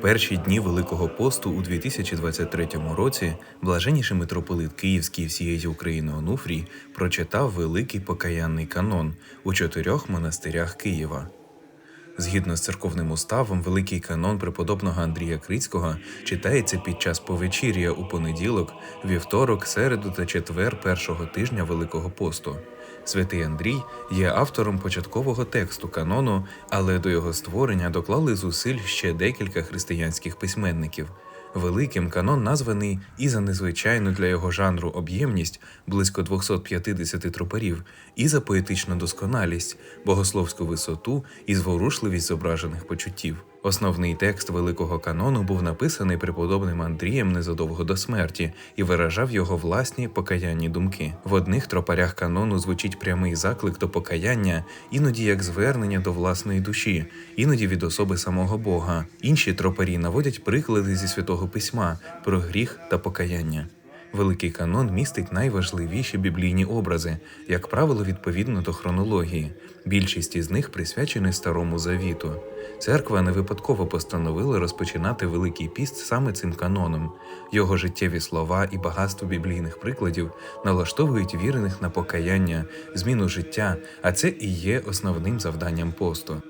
перші дні Великого посту у 2023 році блаженніший митрополит Київський всієї України Онуфрій прочитав великий покаянний канон у чотирьох монастирях Києва. Згідно з церковним уставом, великий канон преподобного Андрія Крицького читається під час повечір'я у понеділок, вівторок, середу та четвер першого тижня Великого посту. Святий Андрій є автором початкового тексту канону, але до його створення доклали зусиль ще декілька християнських письменників. Великим канон названий і за незвичайну для його жанру об'ємність близько 250 тропарів, і за поетичну досконалість, богословську висоту і зворушливість зображених почуттів. Основний текст великого канону був написаний преподобним Андрієм незадовго до смерті і виражав його власні покаянні думки. В одних тропарях канону звучить прямий заклик до покаяння, іноді як звернення до власної душі, іноді від особи самого Бога. Інші тропарі наводять приклади зі святого письма про гріх та покаяння. Великий канон містить найважливіші біблійні образи, як правило, відповідно до хронології. Більшість із них присвячені старому завіту. Церква не випадково постановила розпочинати Великий піст саме цим каноном. Його життєві слова і багатство біблійних прикладів налаштовують вірених на покаяння, зміну життя, а це і є основним завданням посту.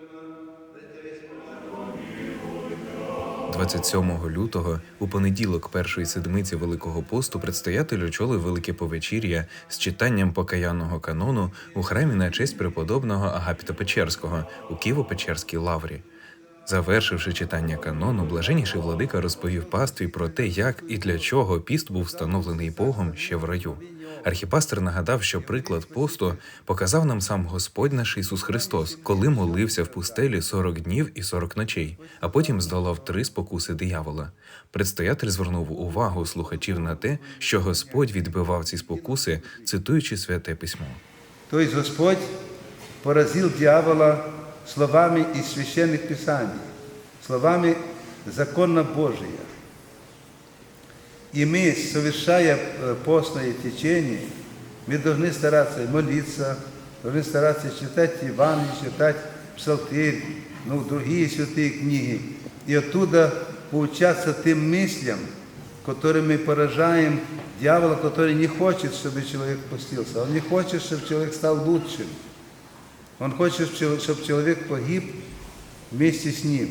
27 лютого, у понеділок першої седмиці Великого посту, предстоятель очолив велике повечір'я з читанням покаянного канону у храмі на честь преподобного Агапіта Печерського у Києво-Печерській лаврі. Завершивши читання канону, блаженніший владика розповів пастві про те, як і для чого піст був встановлений Богом ще в раю. Архіпастер нагадав, що приклад посту показав нам сам Господь наш Ісус Христос, коли молився в пустелі 40 днів і 40 ночей, а потім здолав три спокуси диявола. Предстоятель звернув увагу слухачів на те, що Господь відбивав ці спокуси, цитуючи святе письмо. То есть Господь поразил дьявола словами из священных писаний, словами закона Божия. И мы, совершая э, постное течение, мы должны стараться молиться, должны стараться читать Евангелие, читать Псалтырь, ну, другие святые книги. И оттуда поучаться тем мыслям, которыми мы поражаем дьявола, который не хочет, чтобы человек постился. Он не хочет, чтобы человек стал лучшим. Он хочет, чтобы человек погиб вместе с ним.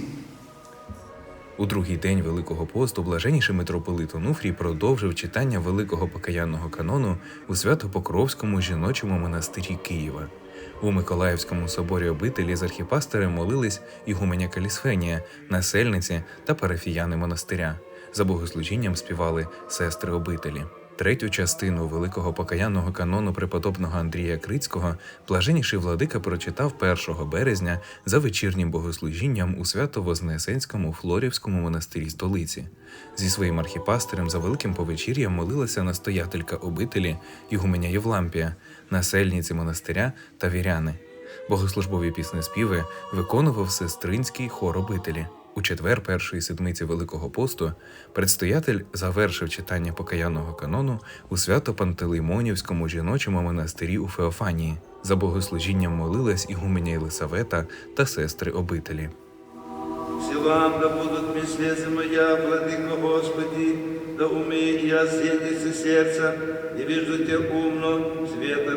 У другий день Великого посту блаженніший митрополит Онуфрій продовжив читання великого покаянного канону у Свято-Покровському жіночому монастирі Києва. У Миколаївському соборі обителі з архіпастерем молились ігуменя Калісфенія, насельниці та парафіяни монастиря. За богослужінням співали сестри обителі. Третю частину великого покаянного канону преподобного Андрія Крицького блаженніший владика прочитав 1 березня за вечірнім богослужінням у Свято-Вознесенському Флорівському монастирі столиці. Зі своїм архіпастерем за великим повечір'ям молилася настоятелька обителі Ігуменя Євлампія, насельниці монастиря та віряни. Богослужбові піснеспіви виконував сестринський хор обителі. У четвер першої седмиці Великого посту предстоятель завершив читання покаянного канону у свято-пантелеймонівському жіночому монастирі у Феофанії. За богослужінням молилась ігуменя Єлисавета та сестри обителі. Все вам да будут мислезы моя, владыка Господи, да умею я сердца, и вижу тебя умно, света